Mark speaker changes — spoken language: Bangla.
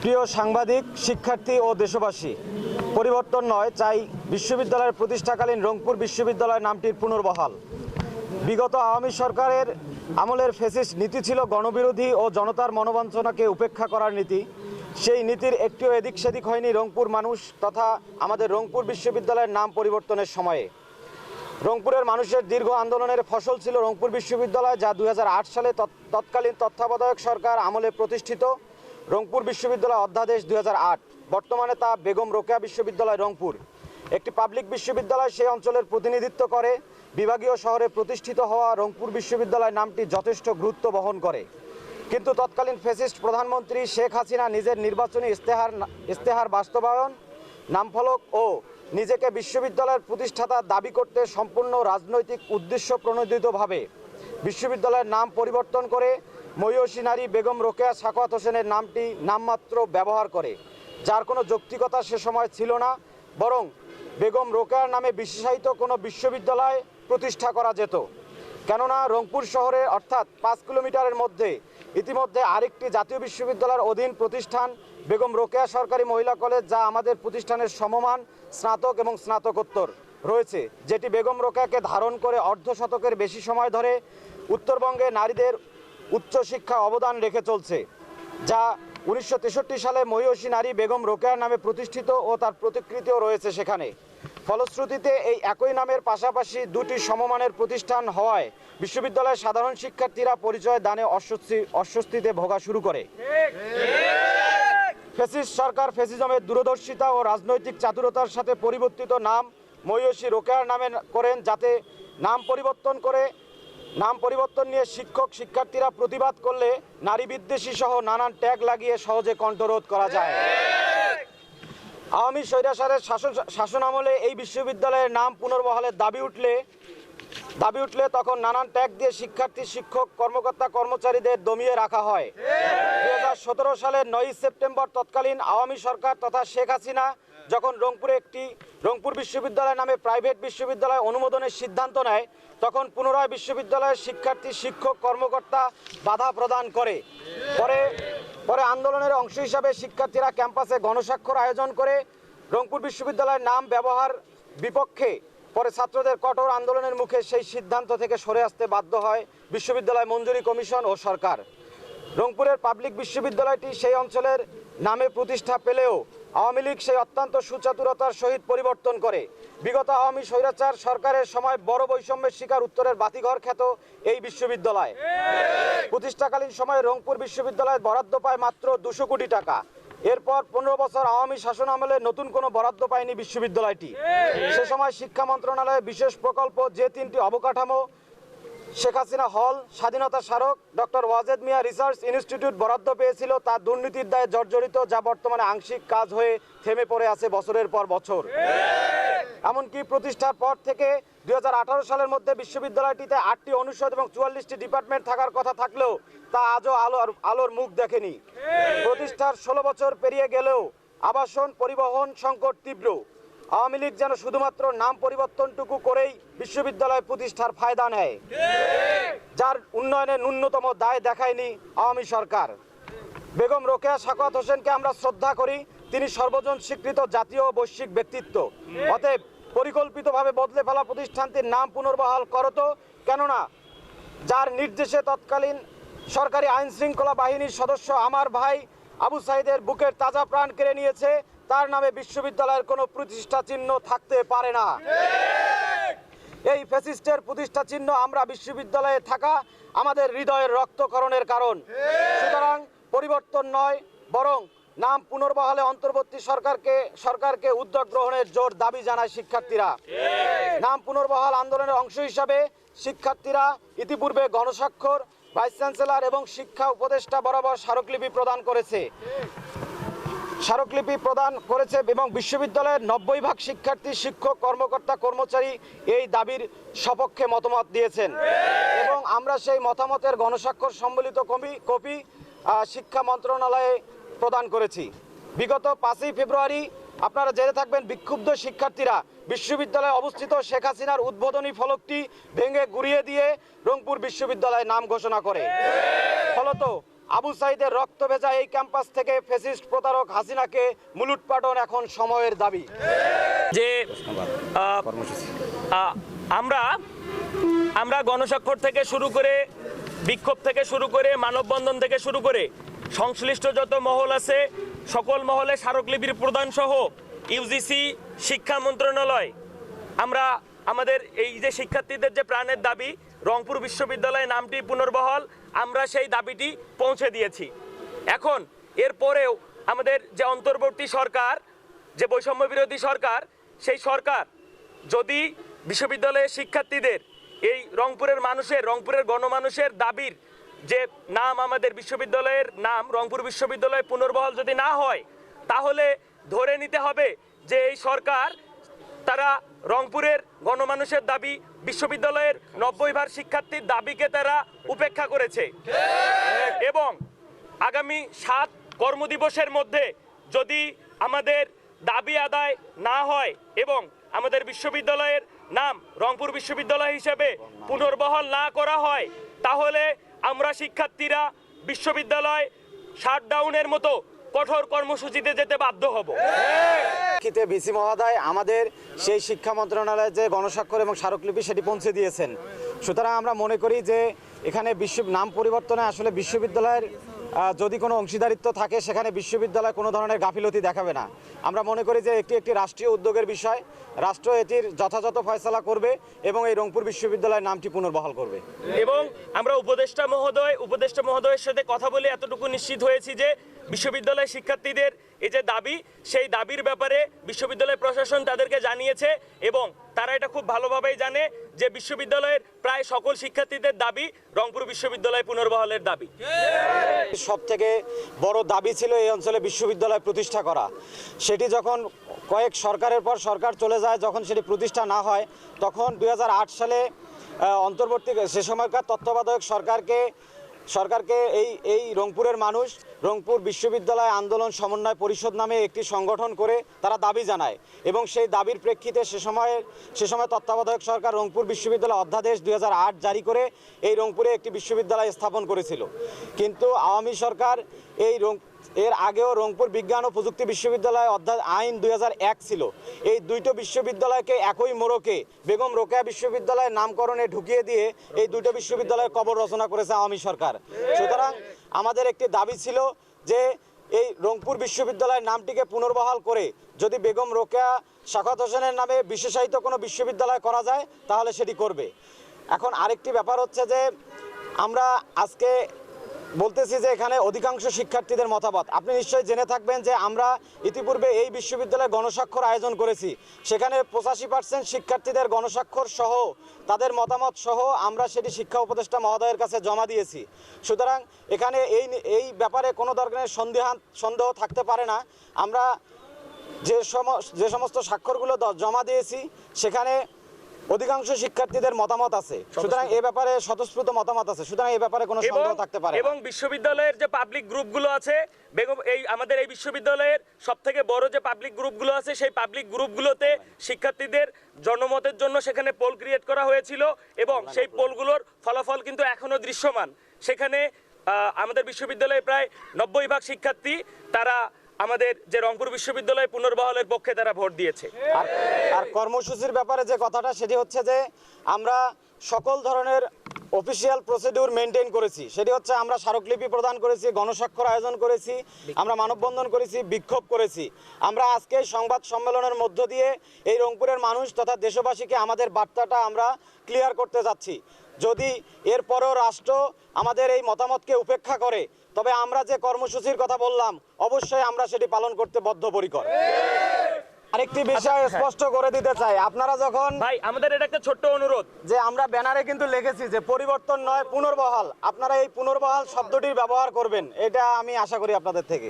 Speaker 1: প্রিয় সাংবাদিক, শিক্ষার্থী ও দেশবাসী, পরিবর্তন নয়, চাই বিশ্ববিদ্যালয়ের প্রতিষ্ঠাকালীন রংপুর বিশ্ববিদ্যালয় নামটির পুনর্বহাল। বিগত আওয়ামী সরকারের আমলের ফেসিস নীতি ছিল গণবিরোধী ও জনতার মনোবাঞ্ছনাকে উপেক্ষা করার নীতি। সেই নীতির একটিও এদিক সেদিক হয়নি রংপুর মানুষ তথা আমাদের রংপুর বিশ্ববিদ্যালয়ের নাম পরিবর্তনের সময়ে। রংপুরের মানুষের দীর্ঘ আন্দোলনের ফসল ছিল রংপুর বিশ্ববিদ্যালয়, যা দু হাজার আট সালে তৎ- তৎকালীন তত্ত্বাবধায়ক সরকার আমলে প্রতিষ্ঠিত। রংপুর বিশ্ববিদ্যালয় অধ্যাদেশ দু হাজার আট। বর্তমানে তা বেগম রোকেয়া বিশ্ববিদ্যালয়, রংপুর। একটি পাবলিক বিশ্ববিদ্যালয় সেই অঞ্চলের প্রতিনিধিত্ব করে। বিভাগীয় শহরে প্রতিষ্ঠিত হওয়া রংপুর বিশ্ববিদ্যালয় নামটি যথেষ্ট গুরুত্ব বহন করে। কিন্তু তৎকালীন ফেসিস্ট প্রধানমন্ত্রী শেখ হাসিনা নিজের নির্বাচনী ইস্তেহার ইস্তেহার বাস্তবায়ন, নামফলক ও নিজেকে বিশ্ববিদ্যালয়ের প্রতিষ্ঠাতা দাবি করতে সম্পূর্ণ রাজনৈতিক উদ্দেশ্য প্রণোদিতভাবে বিশ্ববিদ্যালয়ের নাম পরিবর্তন করে মহিষী নারী বেগম রোকেয়া সাখাওয়াত হোসেনের নামটি নামমাত্র ব্যবহার করে, যার কোনো যৌক্তিকতা সে সময় ছিল না, বরং বেগম রোকেয়ার নামে বিশেষায়িত কোনো বিশ্ববিদ্যালয় প্রতিষ্ঠা করা যেত। কেননা রংপুর শহরে, অর্থাৎ পাঁচ কিলোমিটারের মধ্যে, ইতিমধ্যে আরেকটি জাতীয় বিশ্ববিদ্যালয়ের অধীন প্রতিষ্ঠান বেগম রোকেয়া সরকারি মহিলা কলেজ, যা আমাদের প্রতিষ্ঠানের সমমান, স্নাতক এবং স্নাতকোত্তর রয়েছে, যেটি বেগম রোকেয়াকে ধারণ করে অর্ধ শতকের বেশি সময় ধরে উত্তরবঙ্গে নারীদের উচ্চশিক্ষা অবদান রেখে চলছে, যা উনিশশো তেষট্টি সালে মহিষী নারী বেগম রোকেয়ার নামে প্রতিষ্ঠিত ও তার প্রতিকৃতিও রয়েছে সেখানে। ফলশ্রুতিতে এই একই নামের পাশাপাশি দুটি সমমানের প্রতিষ্ঠান হওয়ায় বিশ্ববিদ্যালয়ের সাধারণ শিক্ষার্থীরা পরিচয় দানে অস্বস্তি, অস্বস্তিতে ভোগা শুরু করে। ফেসিস্ট সরকার ফেসিজমের দূরদর্শিতা ও রাজনৈতিক চাতুরতার সাথে পরিবর্তিত নাম মহিষী রোকেয়ার নামে করেন যাতে নাম পরিবর্তন করে নাম পরিবর্তন নিয়ে শিক্ষক, শিক্ষার্থীরা প্রতিবাদ করলে নারী বিদ্বেষী সহ নানান ট্যাগ লাগিয়ে সহজে কণ্ঠরোধ করা যায়। আওয়ামী স্বৈরাচারের শাসন শাসন আমলে এই বিশ্ববিদ্যালয়ের নাম পুনর্বহালের দাবি উঠলে দাবি উঠলে তখন নানান ট্যাগ দিয়ে শিক্ষার্থী, শিক্ষক, কর্মকর্তা, কর্মচারীদের দমিয়ে রাখা হয়। দুই হাজার সতেরো সালের নয়ই সেপ্টেম্বর তৎকালীন আওয়ামী সরকার তথা শেখ হাসিনা যখন রংপুরে একটি রংপুর বিশ্ববিদ্যালয় নামে প্রাইভেট বিশ্ববিদ্যালয় অনুমোদনের সিদ্ধান্ত নেয়, তখন পুনরায় বিশ্ববিদ্যালয়ের শিক্ষার্থী, শিক্ষক, কর্মকর্তা বাধা প্রদান করে। পরে পরে আন্দোলনের অংশ হিসাবে শিক্ষার্থীরা ক্যাম্পাসে গণস্বাক্ষর আয়োজন করে রংপুর বিশ্ববিদ্যালয়ের নাম ব্যবহার বিপক্ষে। পরে ছাত্রদের কঠোর আন্দোলনের মুখে সেই সিদ্ধান্ত থেকে সরে আসতে বাধ্য হয় বিশ্ববিদ্যালয় মঞ্জুরি কমিশন ও সরকার। রংপুরের পাবলিক বিশ্ববিদ্যালয়টি সেই অঞ্চলের নামে প্রতিষ্ঠা পেলেও আওয়ামী লীগ সেই অত্যন্ত সুচাতুরতার সহিত পরিবর্তন করে। বিগত আওয়ামী স্বৈরাচার সরকারের সময় বড় বৈষম্যের শিকার উত্তরের বাতিঘর খ্যাত এই বিশ্ববিদ্যালয়। প্রতিষ্ঠাকালীন সময়ে রংপুর বিশ্ববিদ্যালয় বরাদ্দ পায় মাত্র দুশো কোটি টাকা। এরপর পনেরো বছর আওয়ামী শাসন আমলে নতুন কোনো বরাদ্দ পায়নি বিশ্ববিদ্যালয়টি। সে সময় শিক্ষা মন্ত্রণালয়ের বিশেষ প্রকল্প যে তিনটি অবকাঠামো শেখ হাসিনা হল, স্বাধীনতা স্মারক, doctor Wazed Miah research institute বরাদ্দ পেয়েছিল, তা দুর্নীতির দায়ে জর্জরিত, যা বর্তমানে আংশিক কাজ হয়ে থেমে পড়ে আছে বছরের পর বছর। এমনকি প্রতিষ্ঠার পর থেকে দুই হাজার আঠারো সালের মধ্যে বিশ্ববিদ্যালয়টিতে আটটি অনুষদ এবং চুয়াল্লিশটি ডিপার্টমেন্ট থাকার কথা থাকলেও তা আজও আলোর আলোর মুখ দেখেনি। প্রতিষ্ঠার ষোলো বছর পেরিয়ে গেলেও আবাসন, পরিবহন সংকট তীব্র। আওয়ামী লীগ যেন শুধুমাত্র নাম পরিবর্তনটুকু করেই বিশ্ববিদ্যালয় প্রতিষ্ঠার ফায়দা নেয়। যার উন্নয়নে ন্যূনতম দায় দেখায়নি আওয়ামী সরকার। বেগম রোকেয়া সাকাত হোসেনকে আমরা শ্রদ্ধা করি, তিনি সর্বজন স্বীকৃত জাতীয় ও বৈশ্বিক ব্যক্তিত্ব। অতএব পরিকল্পিতভাবে বদলে ফেলা প্রতিষ্ঠানটির নাম পুনর্বহাল করতো কেননা যার নির্দেশে তৎকালীন সরকারি আইন শৃঙ্খলা বাহিনীর সদস্য আমার ভাই আবু সাইদের বুকের তাজা প্রাণ কেড়ে নিয়েছে তার নামে বিশ্ববিদ্যালয়ের কোনো প্রতিষ্ঠা চিহ্ন থাকতে পারে না। এই ফ্যাসিস্টের প্রতিষ্ঠা চিহ্ন আমরা বিশ্ববিদ্যালয়ে থাকা আমাদের হৃদয়ের রক্তকরণের কারণ। সুতরাং পরিবর্তন নয়, বরং নাম পুনর্বহালে অন্তর্বর্তী সরকারকে সরকারকে উদ্যোগ গ্রহণের জোর দাবি জানায় শিক্ষার্থীরা। নাম পুনর্বহাল আন্দোলনের অংশ হিসাবে শিক্ষার্থীরা ইতিপূর্বে গণস্বাক্ষর, ভাইস চ্যান্সেলর এবং শিক্ষা উপদেষ্টা বরাবর স্মারকলিপি প্রদান করেছে। স্মারকলিপি প্রদান করেছে এবং বিশ্ববিদ্যালয়ের নব্বই ভাগ শিক্ষার্থী শিক্ষক, কর্মকর্তা, কর্মচারী এই দাবির সপক্ষে মতামত দিয়েছেন। এবং আমরা সেই মতামতের গণস্বাক্ষর সম্বলিত কপি কপি শিক্ষা মন্ত্রণালয়ে প্রদান করেছি। বিগত পাঁচই ফেব্রুয়ারি আপনারা জেনে থাকবেন বিক্ষুব্ধ শিক্ষার্থীরা বিশ্ববিদ্যালয়ে অবস্থিত শেখ হাসিনার উদ্বোধনী ফলকটি ভেঙে গুড়িয়ে দিয়ে রংপুর বিশ্ববিদ্যালয়ের নাম ঘোষণা করে। ফলত আবু সাইদের রক্ত ভেজা এই ক্যাম্পাস থেকে ফেসিস্ট প্রতারক হাসিনাকে মুলুটপাটন এখন সময়ের দাবি।
Speaker 2: যে আমরা আমরা গণস্বাক্ষর থেকে শুরু করে, বিক্ষোভ থেকে শুরু করে, মানববন্ধন থেকে শুরু করে, সংশ্লিষ্ট যত মহল আছে, সকল মহলে স্মারকলিপির প্রদান সহ ইউজিসি, শিক্ষা মন্ত্রণালয়, আমরা আমাদের এই যে শিক্ষার্থীদের যে প্রাণের দাবি রংপুর বিশ্ববিদ্যালয় নামটি পুনর্বহল। আমরা সেই দাবিটি পৌঁছে দিয়েছি। এখন এরপরেও আমাদের যে অন্তর্বর্তী সরকার, যে বৈষম্য বিরোধী সরকার, সেই সরকার যদি বিশ্ববিদ্যালয়ের শিক্ষার্থীদের এই রংপুরের মানুষের, রংপুরের গণমানুষের দাবির যে নাম আমাদের বিশ্ববিদ্যালয়ের নাম, রংপুর বিশ্ববিদ্যালয় পুনর্বহল যদি না হয়, তাহলে ধরে নিতে হবে যে এই সরকার তারা রংপুরের গণমানুষের দাবি বিশ্ববিদ্যালয়ের নব্বই ভার শিক্ষার্থীর দাবিকে তারা উপেক্ষা করেছে। এবং আগামী সাত কর্মদিবসের মধ্যে যদি আমাদের দাবি আদায় না হয় এবং আমাদের বিশ্ববিদ্যালয়ের নাম রংপুর বিশ্ববিদ্যালয় হিসেবে পুনর্বহাল না করা হয়, তাহলে আমরা শিক্ষার্থীরা বিশ্ববিদ্যালয় শাটডাউনের মতো কঠোর কর্মসূচিতে যেতে বাধ্য হব।
Speaker 1: প্রেক্ষিতে ভিসি মহোদয় আমাদের সেই শিক্ষা মন্ত্রণালয়ের যে গণস্বাক্ষর এবং স্মারকলিপি সেটি পৌঁছে দিয়েছেন। সুতরাং আমরা মনে করি যে এখানে বিশ্ব নাম পরিবর্তনে আসলে বিশ্ববিদ্যালয়ের যদি কোনো অংশীদারিত্ব থাকে সেখানে বিশ্ববিদ্যালয় কোনো ধরনের গাফিলতি দেখাবে না। আমরা মনে করি যে এটি একটি রাষ্ট্রীয় উদ্যোগের বিষয়। রাষ্ট্র এটির যথাযথ ফয়সলা করবে এবং এই রংপুর বিশ্ববিদ্যালয়ের নামটি পুনর্বহাল করবে।
Speaker 2: এবং আমরা উপদেষ্টা মহোদয় উপদেষ্টা মহোদয়ের সাথে কথা বলে এতটুকু নিশ্চিত হয়েছি যে বিশ্ববিদ্যালয় শিক্ষার্থীদের এই যে দাবি, সেই দাবির ব্যাপারে বিশ্ববিদ্যালয় প্রশাসন তাদেরকে জানিয়েছে এবং তারা এটা খুব ভালোভাবেই জানে যে বিশ্ববিদ্যালয়ের প্রায় সকল শিক্ষার্থীদের দাবি রংপুর বিশ্ববিদ্যালয় পুনর্বহালের দাবি।
Speaker 1: সব থেকে বড় দাবি ছিল এই অঞ্চলে বিশ্ববিদ্যালয় প্রতিষ্ঠা করা। সেটি যখন কয়েক সরকারের পর সরকার চলে যায়, যখন সেটি প্রতিষ্ঠা না হয়, তখন দু হাজার আট সালে অন্তর্বর্তী সে সময়কার তত্ত্বাবধায়ক সরকারকে সরকারকে এই এই রংপুরের মানুষ রংপুর বিশ্ববিদ্যালয় আন্দোলন সমন্বয় পরিষদ নামে একটি সংগঠন করে তারা দাবি জানায়। এবং সেই দাবির প্রেক্ষিতে সে সময়ে, সে সময় তত্ত্বাবধায়ক সরকার রংপুর বিশ্ববিদ্যালয় অধ্যাদেশ দু হাজার আট জারি করে এই রংপুরে একটি বিশ্ববিদ্যালয় স্থাপন করেছিল। কিন্তু আওয়ামী সরকার এই রং এর আগেও রংপুর বিজ্ঞান ও প্রযুক্তি বিশ্ববিদ্যালয় অর্থাৎ আইন দুই হাজার এক ছিল। এই দুইটো বিশ্ববিদ্যালয়কে একই মোড়কে বেগম রোকেয়া বিশ্ববিদ্যালয়ের নামকরণে ঢুকিয়ে দিয়ে এই দুটো বিশ্ববিদ্যালয়ের কবর রচনা করেছে আওয়ামী সরকার। সুতরাং আমাদের একটি দাবি ছিল যে এই রংপুর বিশ্ববিদ্যালয়ের নামটিকে পুনর্বহাল করে যদি বেগম রোকেয়া শাখাত হোসেনের নামে বিশেষায়িত কোনো বিশ্ববিদ্যালয় করা যায়, তাহলে সেটি করবে। এখন আরেকটি ব্যাপার হচ্ছে যে আমরা আজকে বলতেছি যে এখানে অধিকাংশ শিক্ষার্থীদের মতামত। আপনি নিশ্চয়ই জেনে থাকবেন যে আমরা ইতিপূর্বে এই বিশ্ববিদ্যালয়ে গণস্বাক্ষর আয়োজন করেছি। সেখানে পঁচাশি পার্সেন্ট শিক্ষার্থীদের গণস্বাক্ষর সহ তাদের মতামত সহ আমরা সেটি শিক্ষা উপদেষ্টা মহোদয়ের কাছে জমা দিয়েছি। সুতরাং এখানে এই এই ব্যাপারে কোনো ধরনের সন্দেহ সন্দেহ থাকতে পারে না। আমরা যে সম যে সমস্ত স্বাক্ষরগুলো জমা দিয়েছি, সেখানে অধিকাংশ শিক্ষার্থীদের মতামত আছে। সুতরাং এ ব্যাপারে স্বতঃস্ফূর্ত মতামত আছে। সুতরাং এ ব্যাপারে কোনো সন্দেহ থাকতে পারে
Speaker 2: এবং বিশ্ববিদ্যালয়ের যে পাবলিক গ্রুপগুলো আছে বেগম এই আমাদের এই বিশ্ববিদ্যালয়ের সবথেকে বড় যে পাবলিক গ্রুপগুলো আছে সেই পাবলিক গ্রুপগুলোতে শিক্ষার্থীদের জনমতের জন্য সেখানে পোল ক্রিয়েট করা হয়েছিল এবং সেই পোলগুলোর ফলাফল কিন্তু এখনও দৃশ্যমান। সেখানে আহ, আমাদের বিশ্ববিদ্যালয়ে প্রায় নব্বই ভাগ শিক্ষার্থী তারা আমাদের যে রংপুর বিশ্ববিদ্যালয় পুনর্বহলের পক্ষে তারা ভোট দিয়েছে।
Speaker 1: আর কর্মসূচির ব্যাপারে যে কথাটা, সেটি হচ্ছে যে আমরা সকল ধরনের অফিসিয়াল প্রসিডিউর মেনটেন করেছি। সেটি হচ্ছে আমরা স্মারকলিপি প্রদান করেছি, গণস্বাক্ষর আয়োজন করেছি, আমরা মানববন্ধন করেছি, বিক্ষোভ করেছি। আমরা আজকে সংবাদ সম্মেলনের মধ্য দিয়ে এই রংপুরের মানুষ তথা দেশবাসীকে আমাদের বার্তাটা আমরা ক্লিয়ার করতে যাচ্ছি। যদি এরপরও রাষ্ট্র আমাদের এই মতামতকে উপেক্ষা করে তবে আমরা যে কর্মসূচির কথা বললাম অবশ্যই আমরা সেটি পালন করতে বদ্ধপরিকর। আরেকটি বিষয় স্পষ্ট করে দিতে চাই আপনারা যখন
Speaker 2: ভাই আমাদের এটা একটা ছোট্ট অনুরোধ।
Speaker 1: যে আমরা ব্যানারে কিন্তু লিখেছি যে পরিবর্তন নয় পুনর্বহাল। আপনারা এই পুনর্বহাল শব্দটির ব্যবহার করবেন এটা আমি আশা করি আপনাদের থেকে।